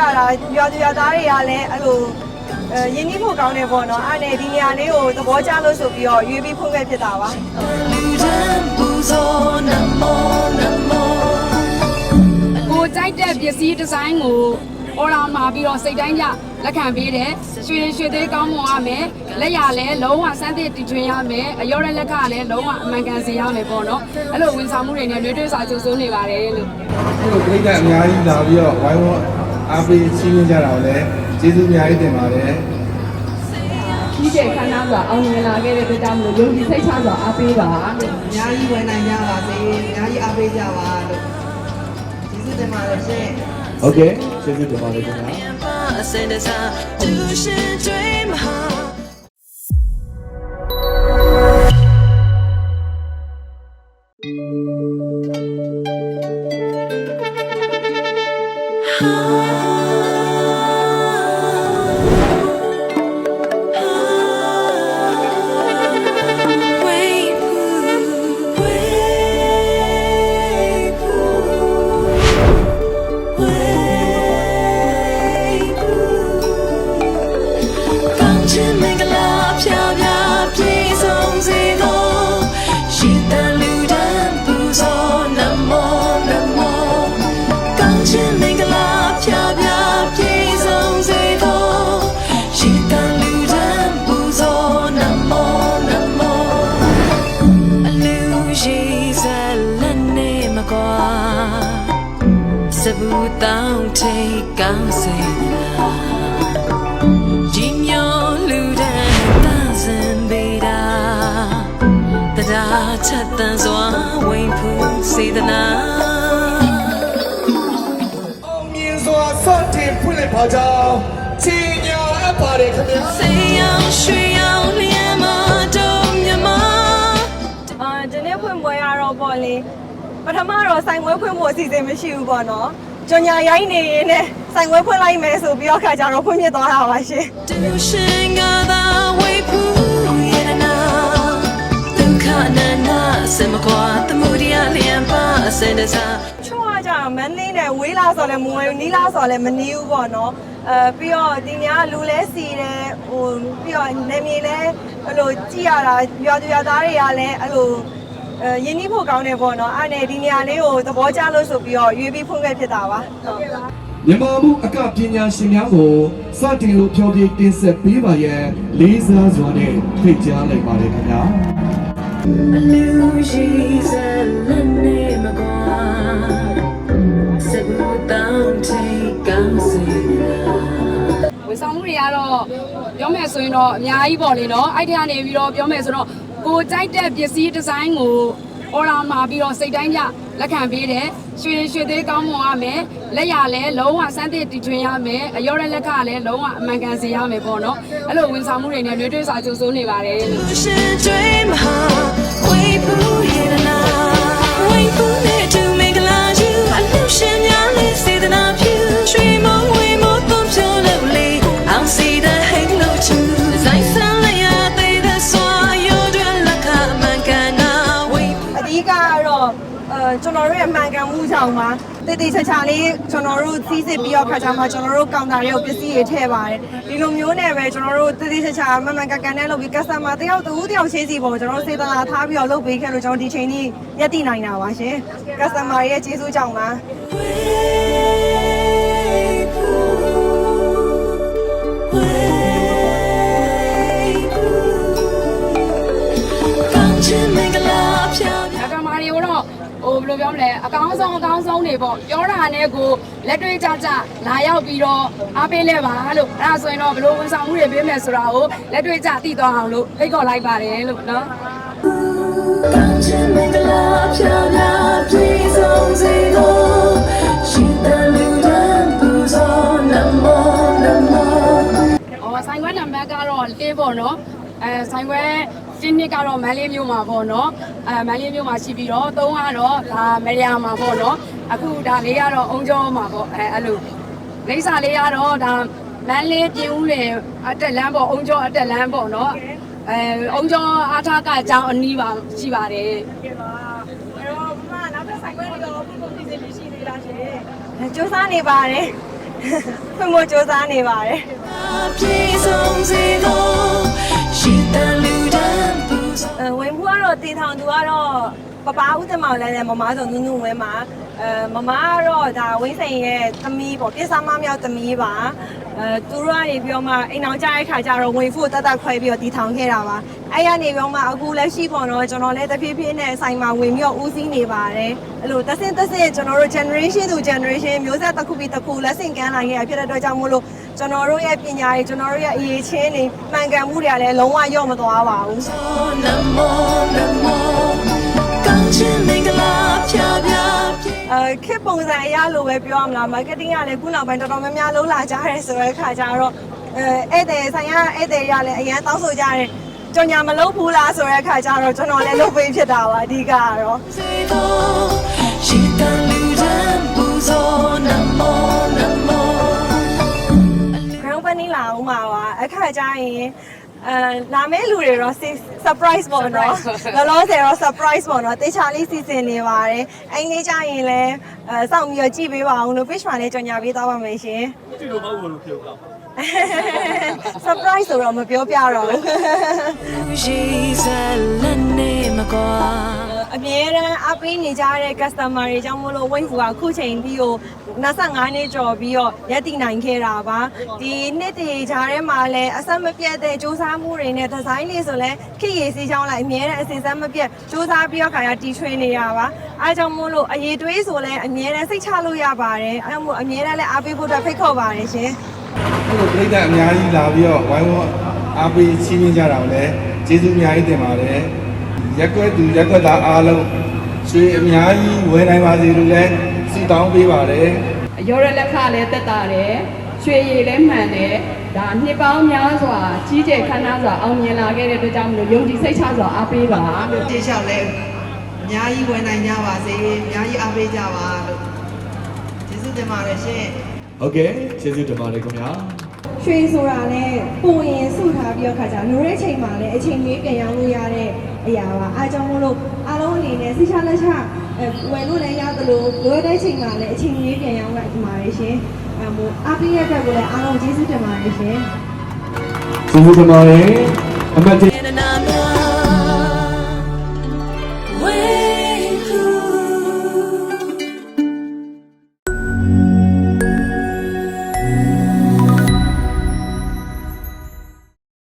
ရတာရွာသူရွာသားတွေကလည်းအဲ့လိုအဲရင်းနှီးဖို့ကောင်းတယ်ပေါ့နော်အဲ့နဲ့ဒီနေရာလေးကိုသဘောကျလို့ဆိုပြီးတော့ရွေးပြီးဖွင့်ခဲ့ဖြစ်တာပါလူတန်းပူဇော်နမောနမောကိုကြိုက်တဲ့ပစ္စည်းဒီဇိုင်းကိုအော်ရာမှာပြီးတော့စိတ်တိုင်းကြလက်ခံပေးတယ်ရွှေရွှေသေးကောင်းမွန်ရမယ်လက်ရလည်းလုံးဝစမ်းသစ်တည်ထွင်ရမယ်အရောတဲ့လက်ကလည်းလုံးဝအမှန်ကန်စေရမယ်ပေါ့နော်အဲ့လိုဝန်ဆောင်မှုတွေနဲ့တွေးတွေးစာချုပ်စိုးနေပါတယ်လို့အဲ့လိုပြိတ္တအများကြီးလာပြီးတော့ဝိုင်းဝန်း အားပေးချင်းချင်းကြတာကိုလည်းကျေးဇူးအများကြီးတင်ပါတယ်ကြီးကျယ်ခမ်းနားစွာအောင်မြင်လာခဲ့တဲ့အတွက်ကြောင့်မလို့ယုံကြည်စိတ်ချစွာအားပေးပါလို့အများကြီးဝင်နိုင်ကြပါစေအများကြီးအားပေးကြပါလို့ကျေးဇူးတင်ပါတယ်ရှင်ဟုတ်ကဲ့ကျေးဇူးတင်ပါတယ်ခင်ဗျာ တောင်းထိတ်ကောင်းစေလားជីညောလူတန်းတန်စင်ပေတာတရားချက်တန်စွာဝိန်ဖူးစေတနာအောင်မြင်စွာစတင်ဖွင့်လိုက်ပါကြောင်းချင်းညာအပ်ပါတယ်ခင်ဗျာစေရောင်ရွှေရောင်လျံမတော်မြမအာဒီနေ့ဖွင့်ပွဲရတော့ပေါ့လေပထမတော့ဆိုင်ပွဲဖွင့်ဖို့အစီအစဉ်မရှိဘူးပေါ့နော် ကြညာရိုင်းနေရင်နဲ့ဆိုင်ပွဲဖွင့်လိုက်မယ်ဆိုပြီးတော့ခါကြတော့ဖွင့်ပြသွားတာပါရှင်တူရှင်ကသာဝိန်ဖူးရတနာဒုက္ခနန္ဒစမကွာတမှုတရားလျံပါအစင်တစားချို့ကကြတော့မန်းလေးနဲ့ဝေးလာဆိုလည်းမဝဲဘူးနီးလာဆိုလည်းမနီးဘူးပေါ့နော်အဲပြီးတော့ဒီညကလူလဲစီတယ်ဟိုပြီးတော့နေမြေလဲအဲ့လိုကြည့်ရတာရွာသူရွာသားတွေကလည်းအဲ့လိုအဲ ရင်းနှီးဖို့ကောင်းတယ်ပေါ့နော်အဲ့နဲ့ဒီနေရာလေးကိုသဘောကျလို့ဆိုပြီးတော့ရွေးပြီးဖွင့်ခဲ့ဖြစ်တာပါဟုတ်ကဲ့ပါမြန်မာမှုအကပညာရှင်များကိုစတင်လို့ဖြောပြတင်ဆက်ပေးပါရန်လေးစားစွာနဲ့ဖိတ်ကြားလိုက်ပါတယ်ခင်ဗျာအလူရှိစလက်နေမကွာစဘူတောင်းထိတ်ကောင်းစေလားဝန်ဆောင်မှုတွေကတော့ပြောမယ်ဆိုရင်တော့အများကြီးပေါ့လေနော်အဲ့ဒီကနေပြီးတော့ပြောမယ်ဆိုတော့ ကိုကြိုက်တဲ့ပစ္စည်းဒီဇိုင်းကိုအော်ရာမှာပြီးတော့စိတ်တိုင်းကြလက်ခံပေးတယ်ရွှေရွှေသေးကောင်းမွန်ရမယ်လက်ရလည်းလုံးဝစမ်းသစ်တည်ထွင်ရမယ်အရောတဲ့လက်ကလည်းလုံးဝအမှန်ကန်စေရမယ်ပေါ့နော်အဲ့လိုဝန်ဆောင်မှုတွေနဲ့တွေးတွေးစာချုပ်စိုးနေပါတယ် တော်တို့ရဲ့မှန်ကန်မှုကြောင့်ပါတည်တည်ချာချာလေးကျွန်တော်တို့စီးစစ်ပြီးတော့ခါကြမှာကျွန်တော်တို့ကောင်တာတွေကိုပစ္စည်းတွေထည့်ပါတယ်ဒီလိုမျိုးနဲ့ပဲကျွန်တော်တို့တည်တည်ချာချာမှန်မှန်ကန်ကန်နဲ့လုပ်ပြီး customer တယောက်တူတယောက်ချင်းစီပုံကျွန်တော်တို့စေတနာထားပြီးတော့လုပ်ပေးခဲ့လို့ကျွန်တော်ဒီချိန်ကြီးရက်တည်နိုင်တာပါရှင် customer ရဲ့ကျေးဇူးကြောင့်ပါဝေဖူးဝေဖူးကောင်းချင်မင်္ဂလာဖြာဖြာအကမာ တွေကိုတော့ဟိုဘယ်လိုပြောမလဲအကောင်းဆုံးအကောင်းဆုံးတွေပေါ့ပြောတာနဲ့ကိုလက်တွေ့ကြကြလာရောက်ပြီးတော့အားပေးလဲပါလို့အဲ့ဒါဆိုရင်တော့ဘယ်လိုဝန်ဆောင်မှုတွေပေးမယ်ဆိုတာကိုလက်တွေ့ကြသိသွားအောင်လို့ဖိတ်ခေါ်လိုက်ပါတယ်လို့နော်ကောင်းချင်မင်္ဂလာဖြာဖြာပြည့်စုံစေသောရှင်တန်လူတန်းပူဇော်နမောနမော။အော်ဆိုင်ခွဲနံပါတ်ကတော့လေးပေါ့နော်။အဲဆိုင်ခွဲရှင်းနှစ်ကတော့မန်လေးမြို့မှာပေါ့နော်။ အဲမန်လေးမြို့မှာရှိပြီးတော့သုံးကတော့ဒါမရယာမှာပေါ့နော်။အခုဒါလေးကတော့အုံကျော်မှာပေါ့အဲအဲ့လိုလိမ့်စာလေးကတော့ဒါမန်လေးပြင်ဦးလေအတက်လန်းပေါ့အုံကျော်အတက်လန်းပေါ့နော်။အဲအုံကျော်အားထားကအကြောင်းအနီးပါရှိပါတယ်ကဲပါအဲ့တော့မမနောက်ထပ်ဆိုင်ခွဲတွေတော့ဘုဘစီစဉ်ရှိသေးလားရှင်စူးစမ်းနေပါတယ်ဖွင့်ဖို့စ조사နေပါတယ်ပြည့်စုံစေသောရှိတန်လူတန်းပူဇော်အဲ ဝင်မှုကတော့တည်ထောင်သူကတော့ပပဦးတမောင်လည်းလည်းမမဆိုနုနုဝဲမှာအဲမမကတော့ဒါဝင်းစိန်ရဲ့သမီးပေါ့ပြစ္ဆာမမြောက်သမီးပါအဲသူတို့ကနေပြီးတော့မှအိမ်အောင်ကြတဲ့ခါကျတော့ဝင်ဖို့တတ်တတ်ခွဲပြီးတော့တည်ထောင်ခဲ့တာပါအဲ့ရနေပြီးတော့မှအခုလက်ရှိပေါ့နော်ကျွန်တော်လည်းတဖြည်းဖြည်းနဲ့ဆိုင်မှာဝင်ပြီးတော့ဦးစီးနေပါတယ်အဲ့လိုတစ်ဆင့်တစ်ဆင့်ကျွန်တော်တို့ generation to generation မျိုးဆက်တစ်ခုပြီးတစ်ခုလက်ဆင့်ကမ်းလာခဲ့ရဖြစ်တဲ့အတွက်ကြောင့်မို့လို့ ကျွန်တော်တို့ရဲ့ပညာတွေကျွန်တော်တို့ရဲ့အရေးချင်းတွေမှန်ကန်မှုတွေကလည်းလုံးဝရော့မသွားပါဘူးနမောနမောကောင်းခြင်းမင်္ဂလာဖြာဖြာပြည့်အဲခစ်ပုံစံအရလို့ပဲပြောရမလားမားကတ်တင်းကလည်းခုနောက်ပိုင်းတော်တော်များများလုံးလာကြရဲဆိုတဲ့ခါကျတော့အဲဧည့်သည်ဆိုင်ရဧည့်သည်ရလည်းအရန်တောင်းဆိုကြတယ်ကြော်ညာမလုပ်ဘူးလားဆိုတဲ့ခါကျတော့ကျွန်တော်လည်းလုပ်ပေးဖြစ်တာပါအဓိကကတော့ ကျရင်အဲလာမဲ့လူတွေတော့ surprise ပေါ့နော်လောလောဆယ်တော့ surprise ပေါ့နော်တေချာလေးစီစဉ်နေပါတယ်အဲ့ဒီကျရင်လည်းအဲစောင့်ပြီးတော့ကြည့်ပေးပါအောင်လို့ page မှာလည်းကြော်ညာပေးသွားပါမယ်ရှင်ဒီလိုမဟုတ်ဘူးလို့ပြောတာ surprise ဆိုတော့မပြောပြတော့ဘူးရှိစလက်နေမကွာအမြဲတမ်းအပေးနေကြတဲ့ customer တွေကြောင့်မလို့ wave ကအခုချိန်ပြီးတော့25နှစ်ကျော်ပြီးတော့ရက်တည်နိုင်ခဲ့တာပါဒီနှစ်တည်းကြားထဲမှာလည်းအဆက်မပြတ်တဲ့စူးစမ်းမှုတွေနဲ့ဒီဇိုင်းလေးဆိုလဲခက်ရည်စီးချောင်းလိုက်အမြဲတမ်းအစင်စမ်းမပြတ်စူးစမ်းပြီးတော့ခါရတီထွေးနေရပါအားကြောင့်မို့လို့အရေးတွေးဆိုလဲအမြဲတမ်းစိတ်ချလို့ရပါတယ်အဲဒါမို့အမြဲတမ်းလည်းအားပေးဖို့အတွက်ဖိတ်ခေါ်ပါတယ်ရှင် အဲ့လိုပြိတ္တအများကြီးလာပြီးတော့ဝိုင်းဝန်းအားပေးချီးမြှင့်ကြတာကိုလည်းကျေးဇူးအများကြီးတင်ပါတယ်ရက်ွက်သူရက်ွက်သားအားလုံးရွှေအများကြီးဝယ်နိုင်ပါစေလို့လည်းဆုတောင်းပေးပါတယ်ရောရလက်ခလည်းတက်တာတယ်ရွှေရည်လည်းမှန်တယ်ဒါနှစ်ပေါင်းများစွာကြီးကျယ်ခမ်းနားစွာအောင်မြင်လာခဲ့တဲ့အတွက်ကြောင့်မလို့ယုံကြည်စိတ်ချစွာအားပေးပါလို့တေချောက်လဲအများကြီးဝင်နိုင်ကြပါစေအများကြီးအားပေးကြပါလို့ကျေးဇူးတင်ပါတယ်ရှင် ဟုတ်ကဲ့ကျေးဇူးတင်ပါတယ်ခင်ဗျာရွှေဆိုတာလည်းပုံရင်စုထားပြီးတော့ခါကြလိုတဲ့ချိန်မှာလည်းအချိန်လေးပြန်ရောက်လို့ရတဲ့အရာပါအားကြောင့်မို့လို့အားလုံးအနေနဲ့စိချလက်ချအဲဝယ်လို့လည်းရသလိုလိုတဲ့ချိန်မှာလည်းအချိန်လေးပြန်ရောက်လိုက်ဒီမှာလေရှင်အဲမို့အားပေးရတဲ့ကိုလည်းအားလုံးကျေးဇူးတင်ပါတယ်ရှင်ကျေးဇူးတင်ပါတယ်အမတ်ကြီး